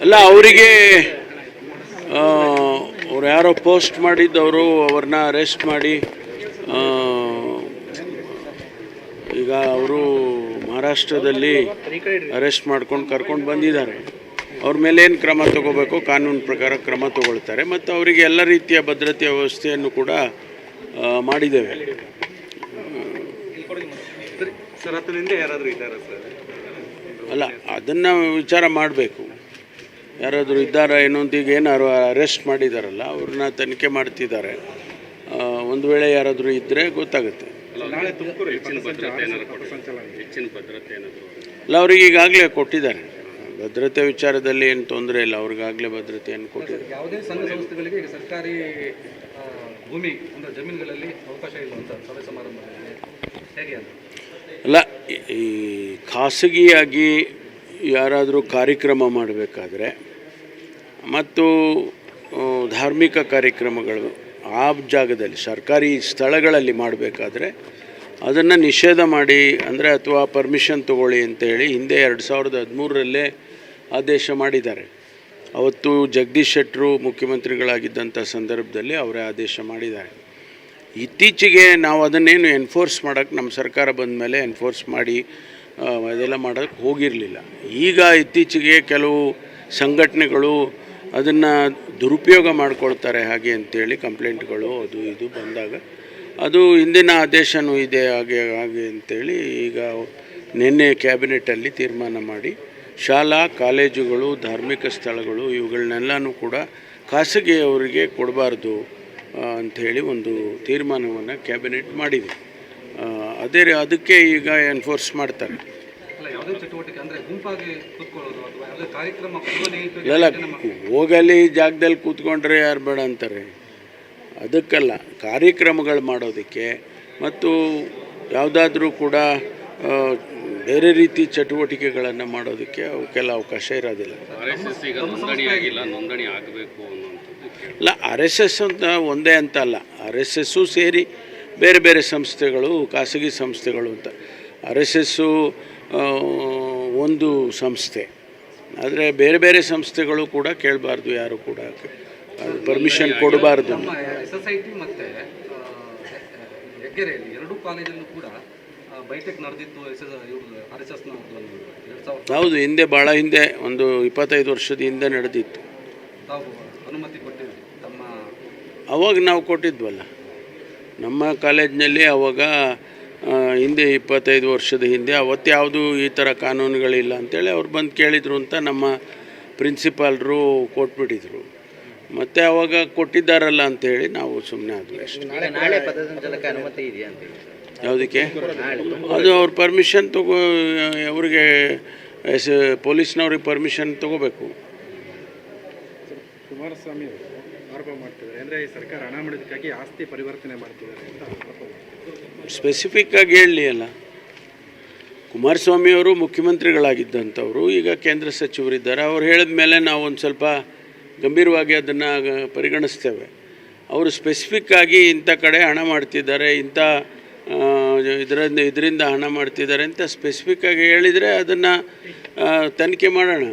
ಅಲ್ಲ ಅವರಿಗೆ ಅವ್ರು ಯಾರೋ ಪೋಸ್ಟ್ ಮಾಡಿದ್ದವರು ಅವ್ರನ್ನ ಅರೆಸ್ಟ್ ಮಾಡಿ ಈಗ ಅವರು ಮಹಾರಾಷ್ಟ್ರದಲ್ಲಿ ಅರೆಸ್ಟ್ ಮಾಡ್ಕೊಂಡು ಕರ್ಕೊಂಡು ಬಂದಿದ್ದಾರೆ. ಅವ್ರ ಮೇಲೆ ಏನು ಕ್ರಮ ತಗೋಬೇಕು? ಕಾನೂನು ಪ್ರಕಾರ ಕ್ರಮ ತಗೊಳ್ತಾರೆ. ಮತ್ತು ಅವರಿಗೆ ಎಲ್ಲ ರೀತಿಯ ಭದ್ರತೆಯ ವ್ಯವಸ್ಥೆಯನ್ನು ಕೂಡ ಮಾಡಿದ್ದೇವೆ. ಅಲ್ಲ ಅದನ್ನು ವಿಚಾರ ಮಾಡಬೇಕು. ಯಾರಾದರೂ ಇದ್ದಾರಾ ಏನು ಅಂತ ಈಗ ಏನಾರು ಅರೆಸ್ಟ್ ಮಾಡಿದಾರಲ್ಲ ಅವ್ರನ್ನ ತನಿಖೆ ಮಾಡ್ತಿದ್ದಾರೆ. ಒಂದು ವೇಳೆ ಯಾರಾದರೂ ಇದ್ದರೆ ಗೊತ್ತಾಗುತ್ತೆ. ಅಲ್ಲ ಅವ್ರಿಗೆ ಈಗಾಗಲೇ ಕೊಟ್ಟಿದ್ದಾರೆ. ಭದ್ರತೆ ವಿಚಾರದಲ್ಲಿ ಏನು ತೊಂದರೆ ಇಲ್ಲ ಅವ್ರಿಗಾಗಲೇ ಭದ್ರತೆಯನ್ನು ಕೊಟ್ಟಿದ್ದಾರೆ. ಯಾವುದೇ ಸಂಘ ಸಂಸ್ಥೆಗಳಿಗೆ ಈಗ ಸರ್ಕಾರಿ ಭೂಮಿ ಅಂದರೆ ಜಮೀನುಗಳಲ್ಲಿ ಅವಕಾಶ ಸಭೆ ಹೇಗೆ ಅಲ್ಲ ಈ ಖಾಸಗಿಯಾಗಿ ಯಾರಾದರೂ ಕಾರ್ಯಕ್ರಮ ಮಾಡಬೇಕಾದ್ರೆ ಮತ್ತು ಧಾರ್ಮಿಕ ಕಾರ್ಯಕ್ರಮಗಳು ಆ ಜಾಗದಲ್ಲಿ, ಸರ್ಕಾರಿ ಸ್ಥಳಗಳಲ್ಲಿ ಮಾಡಬೇಕಾದ್ರೆ ಅದನ್ನು ನಿಷೇಧ ಮಾಡಿ, ಅಂದರೆ ಅಥವಾ ಪರ್ಮಿಷನ್ ತಗೊಳ್ಳಿ ಅಂತೇಳಿ ಹಿಂದೆ ಎರಡು ಸಾವಿರದ ಹದಿಮೂರರಲ್ಲೇ ಆದೇಶ ಮಾಡಿದ್ದಾರೆ. ಅವತ್ತು ಜಗದೀಶ್ ಶೆಟ್ಟರು ಮುಖ್ಯಮಂತ್ರಿಗಳಾಗಿದ್ದಂಥ ಸಂದರ್ಭದಲ್ಲಿ ಅವರೇ ಆದೇಶ ಮಾಡಿದ್ದಾರೆ. ಇತ್ತೀಚೆಗೆ ನಾವು ಅದನ್ನೇನು ಎನ್ಫೋರ್ಸ್ ಮಾಡೋಕ್ಕೆ ನಮ್ಮ ಸರ್ಕಾರ ಬಂದ ಮೇಲೆ ಎನ್ಫೋರ್ಸ್ ಮಾಡಿ ಅದೆಲ್ಲ ಮಾಡೋಕ್ಕೆ ಹೋಗಿರಲಿಲ್ಲ. ಈಗ ಇತ್ತೀಚೆಗೆ ಕೆಲವು ಸಂಘಟನೆಗಳು ಅದನ್ನು ದುರುಪಯೋಗ ಮಾಡ್ಕೊಳ್ತಾರೆ ಹಾಗೆ ಅಂತೇಳಿ ಕಂಪ್ಲೇಂಟ್ಗಳು ಅದು ಇದು ಬಂದಾಗ. ಅದು ಹಿಂದಿನ ಆದೇಶನೂ ಇದೆ ಹಾಗೆ ಹಾಗೆ ಅಂತೇಳಿ ಈಗ ನಿನ್ನೆ ಕ್ಯಾಬಿನೆಟಲ್ಲಿ ತೀರ್ಮಾನ ಮಾಡಿ ಶಾಲಾ, ಕಾಲೇಜುಗಳು, ಧಾರ್ಮಿಕ ಸ್ಥಳಗಳು ಇವುಗಳನ್ನೆಲ್ಲನೂ ಕೂಡ ಖಾಸಗಿಯವರಿಗೆ ಕೊಡಬಾರ್ದು ಅಂಥೇಳಿ ಒಂದು ತೀರ್ಮಾನವನ್ನು ಕ್ಯಾಬಿನೆಟ್ ಮಾಡಿದೆ. ಅದೇ ಅದಕ್ಕೆ ಈಗ ಎನ್ಫೋರ್ಸ್ ಮಾಡ್ತಾರೆ. ಎಲ್ಲ ಹೋಗಲಿ ಜಾಗದಲ್ಲಿ ಕೂತ್ಕೊಂಡ್ರೆ ಯಾರು ಬೇಡ ಅಂತಾರೆ. ಅದಕ್ಕಲ್ಲ ಕಾರ್ಯಕ್ರಮಗಳು ಮಾಡೋದಕ್ಕೆ ಮತ್ತು ಯಾವುದಾದ್ರೂ ಕೂಡ ಬೇರೆ ರೀತಿ ಚಟುವಟಿಕೆಗಳನ್ನು ಮಾಡೋದಕ್ಕೆ ಅವಕ್ಕೆಲ್ಲ ಅವಕಾಶ ಇರೋದಿಲ್ಲ. ಇಲ್ಲ ಆರ್ ಎಸ್ ಎಸ್ ಅಂತ ಒಂದೇ ಅಂತ ಅಲ್ಲ ಆರ್ ಎಸ್ ಎಸ್ಸು ಸೇರಿ ಬೇರೆ ಬೇರೆ ಸಂಸ್ಥೆಗಳು ಖಾಸಗಿ ಸಂಸ್ಥೆಗಳು ಅಂತ. ಆರ್ ಎಸ್ ಎಸ್ಸು ಒಂದು ಸಂಸ್ಥೆ. ಆದರೆ ಬೇರೆ ಬೇರೆ ಸಂಸ್ಥೆಗಳು ಕೂಡ ಕೇಳಬಾರ್ದು ಯಾರು ಕೂಡ ಅದು ಪರ್ಮಿಷನ್ ಕೊಡಬಾರ್ದು. ನಮ್ಮ ಎಸ್ ಎಸ್ ಐ ಟಿ ಮತ್ತು ಹೆಗ್ಗೆರೆಯಲ್ಲಿ ಎರಡೂ ಕಾಲೇಜಲ್ಲೂ ಕೂಡ ಬೈಟೆಕ್ ನಡೆದಿತ್ತು ಎಸ್ ಎಸ್ ಇವ್ರದ್ದು ಆರ್ ಎಸ್ ಎಸ್ನ ಎರಡು ಹೌದು ಹಿಂದೆ ಭಾಳ ಹಿಂದೆ ಒಂದು ಇಪ್ಪತ್ತೈದು ವರ್ಷದ ಹಿಂದೆ ನಡೆದಿತ್ತು. ತಾವು ಅನುಮತಿ ಕೊಟ್ಟಿದ್ರಿ ತಮ್ಮ ಅವಾಗ ನಾವು ಕೊಟ್ಟಿದ್ವಲ್ಲ. ನಮ್ಮ ಕಾಲೇಜ್ನಲ್ಲಿ ಅವಾಗ ಹಿಂದೆ ಇಪ್ಪತ್ತೈದು ವರ್ಷದ ಹಿಂದೆ ಅವತ್ತು ಯಾವುದು ಈ ಥರ ಕಾನೂನುಗಳಿಲ್ಲ ಅಂತೇಳಿ ಅವ್ರು ಬಂದು ಕೇಳಿದರು ಅಂತ ನಮ್ಮ ಪ್ರಿನ್ಸಿಪಾಲ್ರು ಕೊಟ್ಬಿಟ್ಟಿದ್ರು. ಮತ್ತು ಅವಾಗ ಕೊಟ್ಟಿದ್ದಾರಲ್ಲ ಅಂತೇಳಿ ನಾವು ಸುಮ್ಮನೆ ಆಗಲಿ ಅಷ್ಟೇ. ಯಾವುದಕ್ಕೆ? ಅದು ಅವ್ರ ಪರ್ಮಿಷನ್ ತಗೋ ಅವ್ರಿಗೆ ಎಸ್ ಪೊಲೀಸ್ನವ್ರಿಗೆ ಪರ್ಮಿಷನ್ ತಗೋಬೇಕು. ಕುಮಾರಸ್ವಾಮಿ ಅವರು ಆರೋಪ ಮಾಡ್ತಿದ್ದಾರೆ. ಅಂದರೆ ಈ ಸರ್ಕಾರ ಹಣ ಮಾಡೋದಕ್ಕಾಗಿ ಆಸ್ತಿ ಪರಿವರ್ತನೆ ಮಾಡ್ತಿದ್ದಾರೆ ಅಂತ ಸ್ಪೆಸಿಫಿಕ್ ಆಗಿ ಹೇಳಲಿ ಅಲ್ಲ. ಕುಮಾರಸ್ವಾಮಿ ಅವರು ಮುಖ್ಯಮಂತ್ರಿಗಳಾಗಿದ್ದಂಥವ್ರು, ಈಗ ಕೇಂದ್ರ ಸಚಿವರಿದ್ದಾರೆ. ಅವ್ರು ಹೇಳಿದ ಮೇಲೆ ನಾವು ಒಂದು ಸ್ವಲ್ಪ ಗಂಭೀರವಾಗಿ ಅದನ್ನು ಪರಿಗಣಿಸ್ತೇವೆ. ಅವರು ಸ್ಪೆಸಿಫಿಕ್ ಆಗಿ ಇಂಥ ಕಡೆ ಹಣ ಮಾಡ್ತಿದ್ದಾರೆ, ಇಂಥ ಇದರಿಂದ ಇದರಿಂದ ಹಣ ಮಾಡ್ತಿದ್ದಾರೆ ಅಂತ ಸ್ಪೆಸಿಫಿಕ್ ಆಗಿ ಹೇಳಿದರೆ ಅದನ್ನು ತನಿಖೆ ಮಾಡೋಣ.